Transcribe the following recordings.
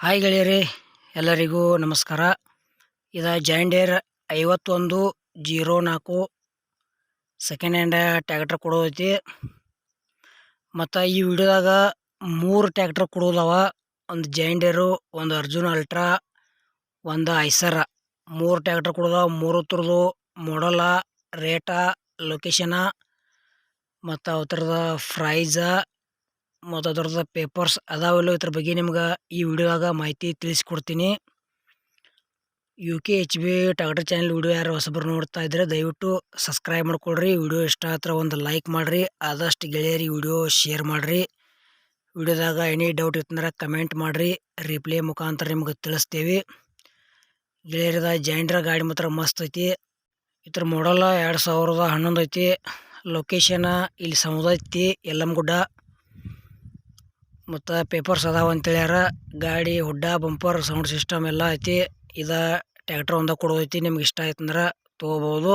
Hi ಗೆಳೆಯರಿ, ಎಲ್ಲರಿಗೂ ನಮಸ್ಕಾರ. ಇದು ಜಾಂಡೇರ್ ಐವತ್ತೊಂದು ಜೀರೋ ನಾಲ್ಕು ಸೆಕೆಂಡ್ ಹ್ಯಾಂಡ್ ಟ್ಯಾಕ್ಟ್ರ್ ಕೊಡೋದೈತಿ. ಮತ್ತು ಈ ವಿಡಿಯೋದಾಗ ಮೂರು ಟ್ಯಾಕ್ಟ್ರ್ ಕೊಡೋದವ. ಒಂದು ಜಾಯಿಂಡೇರು ಒಂದು ಅರ್ಜುನ್ ಅಲ್ಟ್ರಾ ಒಂದು ಐಸರ ಮೂರು ಟ್ಯಾಕ್ಟ್ರ್ ಕೊಡೋದವ. ಮೂರು ಥರದ್ದು ಮಾಡಲ ರೇಟ ಲೊಕೇಶನ ಮತ್ತು ಅವ್ರದ್ದು ಫ್ರೈಜ ಮತ್ತು ಅದ್ರದ್ದು ಪೇಪರ್ಸ್ ಅದಾವಲ್ಲ ಇದ್ರ ಬಗ್ಗೆ ನಿಮ್ಗೆ ಈ ವಿಡಿಯೋದಾಗ ಮಾಹಿತಿ ತಿಳಿಸ್ಕೊಡ್ತೀನಿ. U K H B tractor channel video ಯಾರು ಹೊಸಬರು ನೋಡ್ತಾ ಇದ್ರೆ ದಯವಿಟ್ಟು ಸಬ್ಸ್ಕ್ರೈಬ್ ಮಾಡ್ಕೊಳ್ರಿ. ವಿಡಿಯೋ ಇಷ್ಟ ಹತ್ರ ಒಂದು ಲೈಕ್ ಮಾಡಿರಿ. ಆದಷ್ಟು ಗೆಳೆಯರಿ ವಿಡಿಯೋ ಶೇರ್ ಮಾಡಿರಿ. ವಿಡಿಯೋದಾಗ ಎನಿ ಡೌಟ್ ಇತ್ತಂದ್ರೆ ಕಮೆಂಟ್ ಮಾಡಿರಿ. ರಿಪ್ಲೈ ಮುಖಾಂತರ ನಿಮ್ಗೆ ತಿಳಿಸ್ತೇವೆ. ಗೆಳೆಯರದ ಜೈಂಡ್ರ ಗಾಡಿ ಮಾತ್ರ ಮಸ್ತ್ ಐತಿ. ಇದ್ರ ಮಾಡಲ್ಲ ಎರಡು ಸಾವಿರದ ಹನ್ನೊಂದು ಐತಿ. ಲೊಕೇಶನ್ ಇಲ್ಲಿ ಸಮುದಾಯ ಯಲ್ಲಮ್ಮಗುಡ್ಡ ಮತ್ತು ಪೇಪರ್ಸ್ ಅದಾವ ಅಂತೇಳ್ಯಾರ ಗಾಡಿ, ಹುಡ್ಡ ಬಂಪರ್ ಸೌಂಡ್ ಸಿಸ್ಟಮ್ ಎಲ್ಲ ಐತಿ. ಇದ ಟ್ಯಾಕ್ಟ್ರ್ ಒಂದ ಕೊಡೋದೈತಿ, ನಿಮ್ಗೆ ಇಷ್ಟ ಆಯ್ತಂದ್ರೆ ತೊಗೋಬೋದು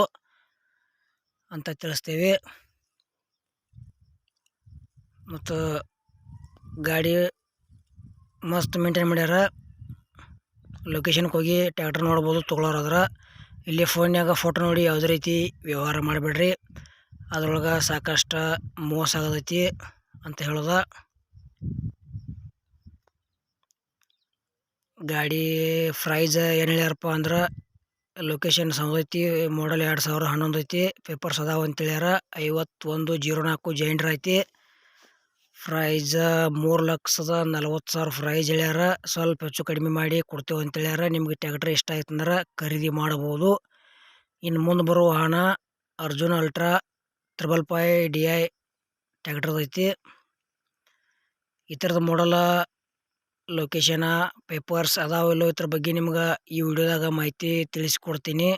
ಅಂತ ತಿಳಿಸ್ತೀವಿ. ಮತ್ತು ಗಾಡಿ ಮಸ್ತ್ ಮೇಂಟೈನ್ ಮಾಡ್ಯಾರ. ಲೊಕೇಶನ್ಗೆ ಹೋಗಿ ಟ್ಯಾಕ್ಟ್ರ್ ನೋಡ್ಬೋದು ತೊಗೊಳೋರಾದ್ರೆ ಇಲ್ಲಿ ಫೋನ್ಯಾಗ ಫೋಟೋ ನೋಡಿ ಯಾವುದೇ ರೀತಿ ವ್ಯವಹಾರ ಮಾಡಿಬಿಡ್ರಿ. ಅದ್ರೊಳಗೆ ಸಾಕಷ್ಟು ಮೋಸ ಆಗದೈತಿ ಅಂತ ಹೇಳೋದ. ಗಾಡಿ ಪ್ರೈಸ್ ಏನು ಹೇಳ್ಯಾರಪ್ಪ ಅಂದ್ರೆ ಲೊಕೇಶನ್ ಐತಿ ಮಾಡಲ್ ಎರಡು ಸಾವಿರ ಹನ್ನೊಂದು ಐತಿ ಪೇಪರ್ಸ್ ಅದಾವ ಅಂತೇಳ್ಯಾರ ಐವತ್ತೊಂದು ಜೀರೋ ನಾಲ್ಕು ಜೈಂಡ್ರ್ ಐತಿ. ಪ್ರೈಸ್ ಮೂರು ಲಕ್ಷದ ನಲ್ವತ್ತು ಸಾವಿರ ಪ್ರೈಸ್ ಹೇಳ್ಯಾರ. ಸ್ವಲ್ಪ ಹೆಚ್ಚು ಕಡಿಮೆ ಮಾಡಿ ಕೊಡ್ತೇವೆ ಅಂತೇಳ್ಯಾರ ನಿಮ್ಗೆ ಟ್ಯಾಕ್ಟ್ರ್ ಇಷ್ಟ ಆಯ್ತಂದ್ರೆ ಖರೀದಿ ಮಾಡ್ಬೋದು. ಇನ್ನು ಮುಂದೆ ಬರುವ ಹಣ Arjun ultra triple five D I ಐತಿ ಈ ಥರದ ಮಾಡಲ ಲೊಕೇಶನ ಪೇಪರ್ಸ್ ಅದಾವಲ್ಲೋ ಇದ್ರ ಬಗ್ಗೆ ನಿಮ್ಗೆ ಈ ವಿಡಿಯೋದಾಗ ಮಾಹಿತಿ ತಿಳಿಸ್ಕೊಡ್ತೀನಿ.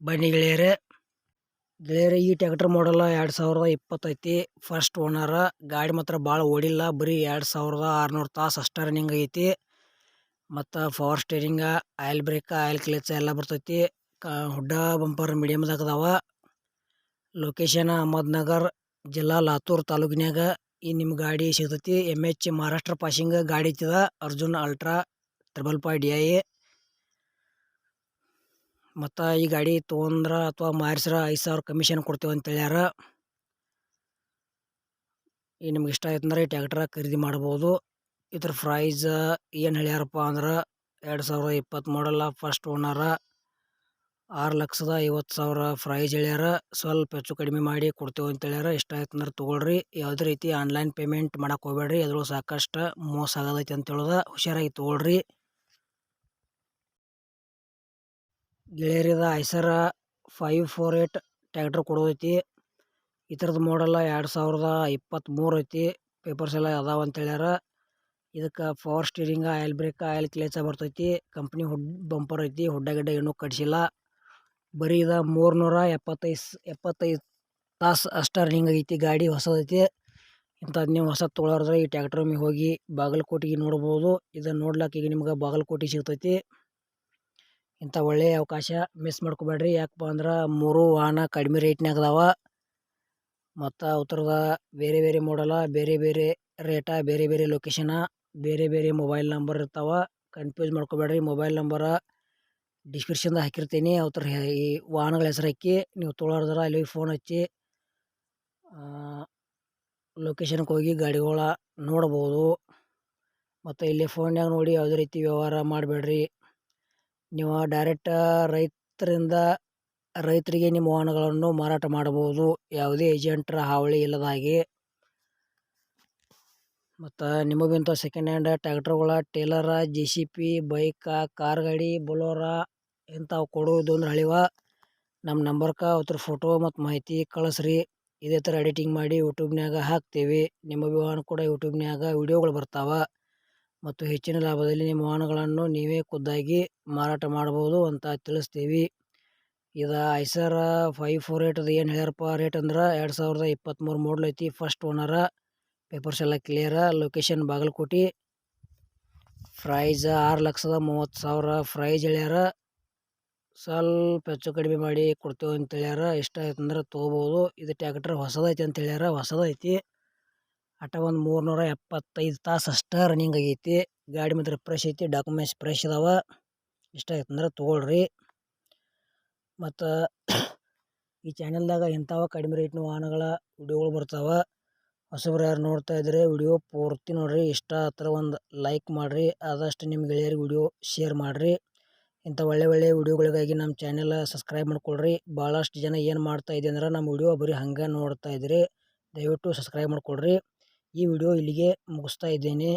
ಬನ್ನಿ ಗೆಳೆಯರೆ. ಗೆಳೆಯರೆ, ಈ ಟ್ಯಾಕ್ಟರ್ ಮಾಡಲ್ಲ ಎರಡು ಸಾವಿರದ ಇಪ್ಪತ್ತೈತಿ ಫಸ್ಟ್ ಓನರ ಗಾಡಿ ಮಾತ್ರ ಭಾಳ ಓಡಿಲ್ಲ. ಬರೀ ಎರಡು ಸಾವಿರದ ಆರುನೂರು ತಾಸು ಅಷ್ಟೇ ರನ್ನಿಂಗ್ ಐತಿ. ಮತ್ತು power steering oil brake oil clutch ಎಲ್ಲ ಬರ್ತೈತಿ. ಕ, ಹುಡ್ಡ ಬಂಪರ್ ಮೀಡಿಯಮ್ದಾಗ ಅದಾವ. ಲೊಕೇಶನ್ ಅಹಮದ್ನಗರ್, ಜಿಲ್ಲಾ ಲಾತೂರ್ ತಾಲೂಕಿನ್ಯಾಗ ಈ ನಿಮ್ಮ ಗಾಡಿ ಸಿಗ್ತೈತಿ. ಎಂ ಎಚ್ ಮಹಾರಾಷ್ಟ್ರ ಪಾಸಿಂಗ್ ಗಾಡಿ ಇದು Arjun ultra triple five D I ಮತ್ತು ಈ ಗಾಡಿ ತೊಗೊಂಡ್ರ ಅಥವಾ ಮಾರಿಸ್ರ ಐದು ಸಾವಿರ ಕಮಿಷನ್ ಕೊಡ್ತೇವೆ ಅಂತ ಹೇಳ್ಯಾರ. ಈ ನಿಮ್ಗೆ ಇಷ್ಟ ಆಯ್ತಂದ್ರೆ ಈ ಟ್ಯಾಕ್ಟ್ರ ಖರೀದಿ ಮಾಡ್ಬೋದು. ಇದ್ರ ಪ್ರೈಸ್ ಏನು ಹೇಳ್ಯಾರಪ್ಪ ಅಂದ್ರೆ ಎರಡು ಸಾವಿರದ ಇಪ್ಪತ್ತು ಮಾಡಲ್ಲ ಫಸ್ಟ್ ಓನರ ಆರು ಲಕ್ಷದ ಐವತ್ತು ಸಾವಿರ ಪ್ರೈಸ್ ಹೇಳ್ಯಾರ ಸ್ವಲ್ಪ ಹೆಚ್ಚು ಕಡಿಮೆ ಮಾಡಿ ಕೊಡ್ತೇವೆ ಅಂತ ಹೇಳ್ಯಾರ. ಇಷ್ಟ ಆಯ್ತು ಅಂದ್ರೆ ತೊಗೊಳ್ರಿ. ಯಾವುದೇ ರೀತಿ ಆನ್ಲೈನ್ ಪೇಮೆಂಟ್ ಮಾಡಕ್ಕೆ ಹೋಗ್ಬೇಡ್ರಿ ಅದ್ರೊಳಗೆ ಸಾಕಷ್ಟು ಮೋಸ ಆಗದೈತಿ ಅಂತ ಹೇಳೋದ. ಹುಷಾರಾಗಿ ತೊಗೊಳ್ರಿ. ಗೆಳೆಯರಿದ Eicher five four eight tractor ಕೊಡೋದೈತಿ. ಈ ಥರದ ಮಾಡಲ್ಲ ಎರಡು ಸಾವಿರದ ಇಪ್ಪತ್ತ್ಮೂರು ಐತಿ. ಪೇಪರ್ಸ್ ಎಲ್ಲ ಅದಾವ ಅಂತ ಹೇಳ್ಯಾರ. ಇದಕ್ಕೆ power steering oil brake oil clutch ಬರ್ತೈತಿ. ಕಂಪ್ನಿ ಹುಡ್ ಬಂಪರ್ ಐತಿ. ಹುಡ್ಡ ಗಿಡ್ಡ ಏನೂ ಕಟ್ಸಿಲ್ಲ. ಬರೀ ಇದು ಮೂರ್ನೂರ ಎಪ್ಪತ್ತೈದು ಎಪ್ಪತ್ತೈದು ತಾಸು ಅಷ್ಟ ರನ್ನಿಂಗ್ ಐತಿ, ಗಾಡಿ ಹೊಸದೈತಿ ಇಂಥದ್ದು ನೀವು ಹೊಸ ತೊಗೊಳೋದ್ರೆ ಈ ಟ್ಯಾಕ್ಟ್ರ್ ಮೇಲೆ ಹೋಗಿ ಬಾಗಲಕೋಟೆಗೆ ನೋಡ್ಬೋದು. ಇದನ್ನು ನೋಡ್ಲಿಕ್ಕೆ ಈಗ ನಿಮ್ಗೆ ಬಾಗಲಕೋಟೆ ಸಿಗ್ತೈತಿ. ಇಂಥ ಒಳ್ಳೆಯ ಅವಕಾಶ ಮಿಸ್ ಮಾಡ್ಕೋಬೇಡ್ರಿ. ಯಾಕಪ್ಪ ಅಂದ್ರೆ ಮೂರು ವಾಹನ ಕಡಿಮೆ ರೇಟ್ನಾಗ ಅದಾವ. ಮತ್ತು ಉತ್ತರದ ಬೇರೆ ಬೇರೆ ಮಾಡಲ ಬೇರೆ ಬೇರೆ ರೇಟ ಬೇರೆ ಬೇರೆ ಲೊಕೇಶನ ಬೇರೆ ಬೇರೆ ಮೊಬೈಲ್ ನಂಬರ್ ಇರ್ತಾವೆ. ಕನ್ಫ್ಯೂಸ್ ಮಾಡ್ಕೋಬೇಡ್ರಿ. ಮೊಬೈಲ್ ನಂಬರ ಡಿಸ್ಕ್ರಿಪ್ಷನ್ದಾಗ ಹಾಕಿರ್ತೀನಿ. ಅವ್ರ ಈ ವಾಹನಗಳ ಹೆಸರು ಹಾಕಿ, ನೀವು ತೊಗೊಳೋದ್ರ ಅಲ್ಲಿ ಫೋನ್ ಹಚ್ಚಿ ಲೊಕೇಶನ್ಗೆ ಹೋಗಿ ಗಾಡಿಗಳ ನೋಡ್ಬೋದು. ಮತ್ತು ಇಲ್ಲಿ ಫೋನ್ಯಾಗ ನೋಡಿ ಯಾವುದೇ ರೀತಿ ವ್ಯವಹಾರ ಮಾಡಬೇಡ್ರಿ. ನೀವು ಡೈರೆಕ್ಟ್ ರೈತರಿಂದ, ರೈತರಿಗೆ ನಿಮ್ಮ ವಾಹನಗಳನ್ನು ಮಾರಾಟ ಮಾಡಬಹುದು ಯಾವುದೇ ಏಜೆಂಟ್ರ ಹಾವಳಿ ಇಲ್ಲದಾಗಿ. ಮತ್ತು ನಿಮಗಿಂತ second hand ಟ್ಯಾಕ್ಟ್ರುಗಳ trailer J C B bike car ಗಾಡಿ ಬೊಲೋರ ಇಂಥವು ಕೊಡೋದು ಅಂದ್ರೆ ಹಳಿವ ನಮ್ಮ ನಂಬರ್ಕ ಅವ್ರ ಫೋಟೋ ಮತ್ತು ಮಾಹಿತಿ ಕಳಿಸ್ರಿ. ಇದೇ ಥರ ಎಡಿಟಿಂಗ್ ಮಾಡಿ ಯೂಟ್ಯೂಬ್ನ್ಯಾಗ ಹಾಕ್ತೀವಿ. ನಿಮ್ಮ ವಿವಾಹನ ಕೂಡ ಯೂಟ್ಯೂಬ್ನ್ಯಾಗ ವಿಡಿಯೋಗಳು ಬರ್ತಾವೆ. ಮತ್ತು ಹೆಚ್ಚಿನ ಲಾಭದಲ್ಲಿ ನಿಮ್ಮ ವಾಹನಗಳನ್ನು ನೀವೇ ಖುದ್ದಾಗಿ ಮಾರಾಟ ಮಾಡ್ಬೋದು ಅಂತ ತಿಳಿಸ್ತೀವಿ. ಇದು ಐಸರ ಫೈವ್ ಫೋರ್ ಏಟದು ಏನು ಹೇಳ್ಯಾರಪ್ಪ ರೇಟ್ ಅಂದ್ರೆ ಎರಡು ಸಾವಿರದ ಇಪ್ಪತ್ತ್ಮೂರು ಮಾಡಲ್ ಐತಿ ಫಸ್ಟ್ ಓನರ ಪೇಪರ್ಸ್ ಎಲ್ಲ ಕ್ಲಿಯರ ಲೊಕೇಶನ್ ಬಾಗಲಕೋಟೆ. ಪ್ರೈಸ್ ಆರು ಲಕ್ಷದ ಮೂವತ್ತು ಸಾವಿರ ಪ್ರೈಸ್ ಹೇಳ್ಯಾರ. ಸ್ವಲ್ಪ ಹೆಚ್ಚು ಕಡಿಮೆ ಮಾಡಿ ಕೊಡ್ತೇವೆ ಅಂತ ಹೇಳ್ಯಾರ. ಇಷ್ಟ ಆಯ್ತು ಅಂದ್ರೆ ತೊಗೋಬೋದು ಇದು ಟ್ಯಾಕ್ಟ್ರ್ ಹೊಸದೈತಿ ಅಂತ ಹೇಳ್ಯಾರ. ಹೊಸದೈತಿ. ಅಟ ಒಂದು ಮೂರ್ನೂರ ಎಪ್ಪತ್ತೈದು ತಾಸು ಅಷ್ಟೇ ರನ್ನಿಂಗ್ ಆಗೈತಿ. ಗಾಡಿ ಮಾತ್ರ ಫ್ರೆಶ್ ಐತಿ. ಡಾಕ್ಯುಮೆಂಟ್ಸ್ ಫ್ರೆಶ್ ಇದಾವ ಇಷ್ಟ ಆಯ್ತು ಅಂದ್ರೆ ತೊಗೊಳ್ರಿ. ಮತ್ತು ಈ ಚಾನಲ್ದಾಗ ಇಂಥವ ಕಡಿಮೆ ರೇಟ್ನ ವಾಹನಗಳ ವಿಡಿಯೋಗಳು ಬರ್ತಾವೆ. ಹೊಸಬ್ರು ಯಾರು ನೋಡ್ತಾ ಇದ್ರೆ ವಿಡಿಯೋ ಪೂರ್ತಿ ನೋಡಿರಿ. ಇಷ್ಟ ಹತ್ರ ಒಂದು ಲೈಕ್ ಮಾಡಿರಿ. ಆದಷ್ಟು ನಿಮ್ಮ ಗೆಳೆಯರಿಗೆ ವಿಡಿಯೋ ಶೇರ್ ಮಾಡಿರಿ. ಇಂಥ ಒಳ್ಳೆ ಒಳ್ಳೆ ವಿಡಿಯೋಗಳಿಗಾಗಿ ನಮ್ಮ ಚಾನೆಲ್ ಸಬ್ಸ್ಕ್ರೈಬ್ ಮಾಡ್ಕೊಳ್ರಿ. ಭಾಳಷ್ಟು ಜನ ಏನು ಮಾಡ್ತಾ ಇದೆ ಅಂದ್ರೆ ನಮ್ಮ ವೀಡಿಯೋ ಬರೀ ಹಂಗೆ ನೋಡ್ತಾ ಇದ್ರಿ. ದಯವಿಟ್ಟು ಸಬ್ಸ್ಕ್ರೈಬ್ ಮಾಡ್ಕೊಳ್ರಿ. ಈ ವಿಡಿಯೋ ಇಲ್ಲಿಗೆ ಮುಗಿಸ್ತಾ ಇದ್ದೇನೆ.